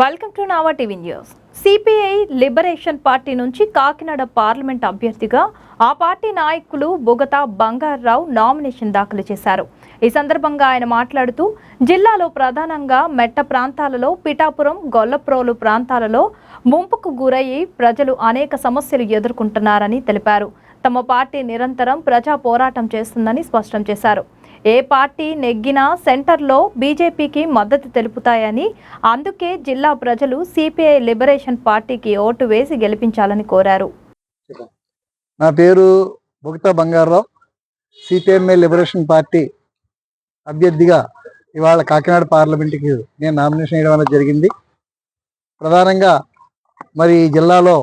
Welcome to Nava TV news CPI Liberation party నుంచి Kakinada parliament అభ్యర్థిగా ఆ పార్టీ నాయకులు బొగతా బంగారరావు నామినేషన్ దాఖలు చేశారు. ఈ సందర్భంగా ఆయన మాట్లాడుతూ జిల్లాలో ప్రధానంగా మెట్ట ప్రాంతాలలో పిఠాపురం గొల్లప్రోలు ప్రాంతాలలో ముంపుకు గురయ్యి ప్రజలు అనేక సమస్యలు ఎదుర్కొంటున్నారని తెలిపారు. తమ పార్టీ నిరంతరం ప్రజా పోరాటం చేస్తుందని స్పష్టం చేశారు. ఏ పార్టీ నెగ్గినా సెంటర్లో బీజేపీకి మద్దతు తెలుపుతాయని అందుకే జిల్లా ప్రజలు సిపిఐ లిబరేషన్ పార్టీకి ఓటు వేసి గెలిపించాలని కోరారు. నా పేరు Bogata Bangararao. CPIML liberation party అభ్యర్థిగా ఇవాళ కాకినాడ పార్లమెంట్కి నేను నామినేషన్ వేయడం అనేది జరిగింది. ప్రధానంగా మరి ఈ జిల్లాలో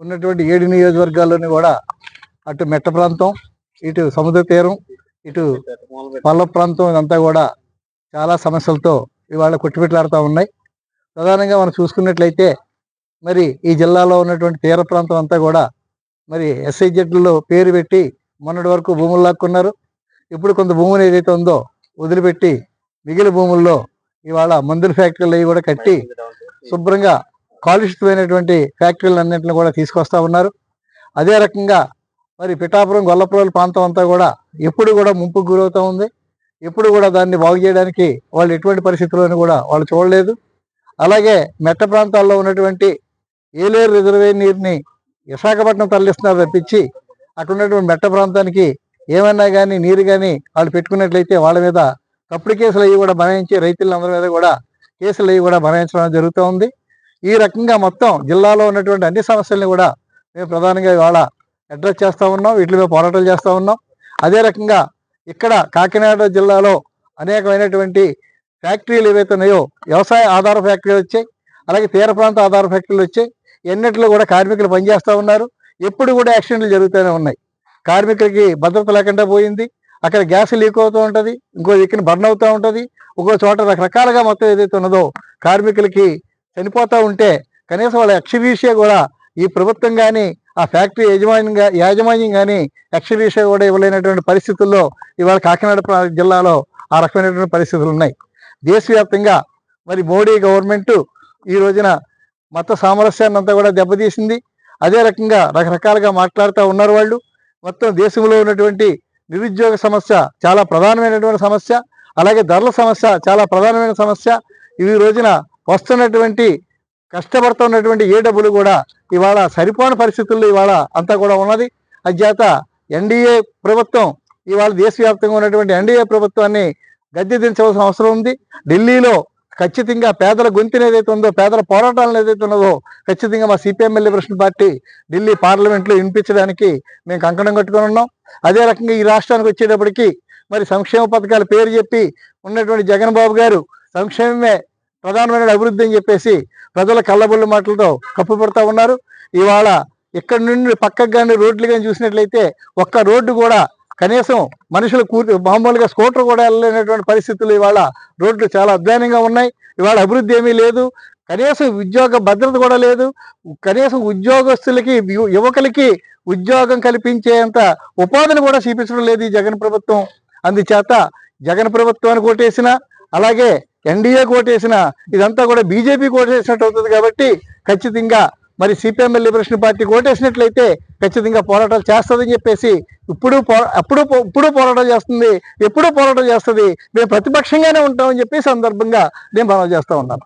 ఉన్నటువంటి ఏడు నియోజకవర్గాల్లోని కూడా అటు మెట్ట ప్రాంతం ఇటు సముద్ర తీరం ఇటు పల్ల ప్రాంతం ఇదంతా కూడా చాలా సమస్యలతో ఇవాళ కొట్టుబెట్లాడుతూ ఉన్నాయి. ప్రధానంగా మనం చూసుకున్నట్లయితే మరి ఈ జిల్లాలో ఉన్నటువంటి తీర ప్రాంతం అంతా కూడా మరి ఎస్ఐజెడ్లలో పేరు పెట్టి మొన్నటి వరకు భూములు లాక్కున్నారు. ఇప్పుడు కొంత భూములు ఏదైతే ఉందో వదిలిపెట్టి మిగిలిన భూముల్లో ఇవాళ మందుల ఫ్యాక్టరీలు అవి కూడా కట్టి శుభ్రంగా కాలుష్యమైనటువంటి ఫ్యాక్టరీలు అన్నింటిని కూడా తీసుకొస్తా ఉన్నారు. అదే రకంగా మరి పిఠాపురం గొల్లపురం ప్రాంతం అంతా కూడా ఎప్పుడు కూడా ముంపుకు గురవుతూ ఉంది. ఎప్పుడు కూడా దాన్ని బాగు చేయడానికి వాళ్ళు ఎటువంటి పరిస్థితుల్లోనూ కూడా వాళ్ళు చూడలేదు. అలాగే మెట్ట ప్రాంతాల్లో ఉన్నటువంటి ఏలేరు రిజర్వేర్ నీరుని విశాఖపట్నం తరలిస్తున్నారు తప్పించి అక్కడ ఉన్నటువంటి మెట్ట ప్రాంతానికి ఏమైనా కానీ నీరు కానీ వాళ్ళు పెట్టుకున్నట్లయితే వాళ్ళ మీద తప్పుడు కేసులు అవి కూడా బనాయించి రైతులందరి మీద కూడా కేసులు అవి కూడా బనాయించడం జరుగుతూ ఉంది. ఈ రకంగా మొత్తం జిల్లాలో ఉన్నటువంటి అన్ని సమస్యల్ని కూడా మేము ప్రధానంగా ఇవాళ అడ్రస్ చేస్తూ ఉన్నాం వీటి మీద పోరాటాలు చేస్తూ ఉన్నాం. అదే రకంగా ఇక్కడ కాకినాడ జిల్లాలో అనేకమైనటువంటి ఫ్యాక్టరీలు ఏవైతే ఉన్నాయో వ్యవసాయ ఆధార ఫ్యాక్టరీలు వచ్చాయి అలాగే తీర ప్రాంత ఆధార ఫ్యాక్టరీలు వచ్చాయి. ఎన్నిట్లో కూడా కార్మికులు పనిచేస్తూ ఉన్నారు. ఎప్పుడు కూడా యాక్సిడెంట్లు జరుగుతూనే ఉన్నాయి. కార్మికులకి భద్రత లేకుండా పోయింది. అక్కడ గ్యాస్ లీక్ అవుతూ ఉంటుంది ఇంకో దిక్కున బర్న్ అవుతూ ఉంటుంది. ఇంకో చోట రకరకాలుగా మొత్తం ఏదైతే ఉన్నదో కార్మికులకి చనిపోతూ ఉంటే కనీసం వాళ్ళ ఎక్స్బీసీ కూడా ఈ ప్రభుత్వం కానీ ఆ ఫ్యాక్టరీ యాజమాన్యంగా యాజమాన్యం కానీ ఎక్స్బీసీ కూడా ఇవ్వలేనటువంటి పరిస్థితుల్లో ఇవాళ కాకినాడ జిల్లాలో ఆ రకమైనటువంటి పరిస్థితులు ఉన్నాయి. దేశవ్యాప్తంగా మరి మోడీ గవర్నమెంట్ ఈ రోజున మత సామరస్యాన్ని అంతా కూడా దెబ్బతీసింది. అదే రకంగా రకరకాలుగా మాట్లాడుతూ ఉన్నారు వాళ్ళు. మొత్తం దేశంలో ఉన్నటువంటి నిరుద్యోగ సమస్య చాలా ప్రధానమైనటువంటి సమస్య. అలాగే ధరల సమస్య చాలా ప్రధానమైన సమస్య. ఈ రోజున వస్తున్నటువంటి కష్టపడుతున్నటువంటి ఏ డబ్బులు కూడా ఇవాళ సరిపోని పరిస్థితుల్లో ఇవాళ అంతా కూడా ఉన్నది. అధ్యాత ఎన్డీఏ ప్రభుత్వం ఇవాళ దేశవ్యాప్తంగా ఉన్నటువంటి ఎన్డీఏ ప్రభుత్వాన్ని గద్దె దించవలసిన అవసరం ఉంది. ఢిల్లీలో ఖచ్చితంగా పేదల గొంతుని ఏదైతే ఉందో పేదల పోరాటాలను ఏదైతే ఉన్నదో ఖచ్చితంగా మా సిపిఎం లిబరేషన్ పార్టీ ఢిల్లీ పార్లమెంట్లో వినిపించడానికి మేము కంకణం కట్టుకొని ఉన్నాం. అదే రకంగా ఈ రాష్ట్రానికి వచ్చేటప్పటికి మరి సంక్షేమ పథకాల పేరు చెప్పి ఉన్నటువంటి జగన్ బాబు గారు సంక్షేమమే ప్రధానమైన అభివృద్ధి అని చెప్పేసి ప్రజల కళ్ళబొల్లి మాటలతో కప్పు పెడతా ఉన్నారు. ఇవాళ ఇక్కడ నుండి పక్కకు కానీ రోడ్లు కానీ చూసినట్లయితే ఒక్క రోడ్డు కూడా కనీసం మనుషులు కూర్చు మామూలుగా స్కూటర్ కూడా వెళ్ళలేనటువంటి పరిస్థితులు ఇవాళ రోడ్లు చాలా అధ్వానంగా ఉన్నాయి. ఇవాళ అభివృద్ధి ఏమీ లేదు. కనీసం ఉద్యోగ భద్రత కూడా లేదు. కనీసం ఉద్యోగస్తులకి యువకులకి ఉద్యోగం కల్పించేంత ఉపాధిని కూడా చూపించడం లేదు ఈ జగన్ ప్రభుత్వం. అందుచేత జగన్ ప్రభుత్వాన్ని ఓటేసిన అలాగే ఎన్డీఏ కోటేసిన ఇదంతా కూడా బీజేపీ కోటేసినట్టు అవుతుంది కాబట్టి ఖచ్చితంగా మరి సిపిఎం లిబరేషన్ పార్టీ కోటేసినట్లయితే ఖచ్చితంగా పోరాటాలు చేస్తుందని చెప్పేసి ఇప్పుడు పో- అప్పుడు పో- ఇప్పుడు పోరాటం చేస్తుంది ఎప్పుడూ పోరాటం చేస్తుంది మేము ప్రతిపక్షంగానే ఉంటామని చెప్పి సందర్భంగా నేను మనం చేస్తూ ఉన్నాను.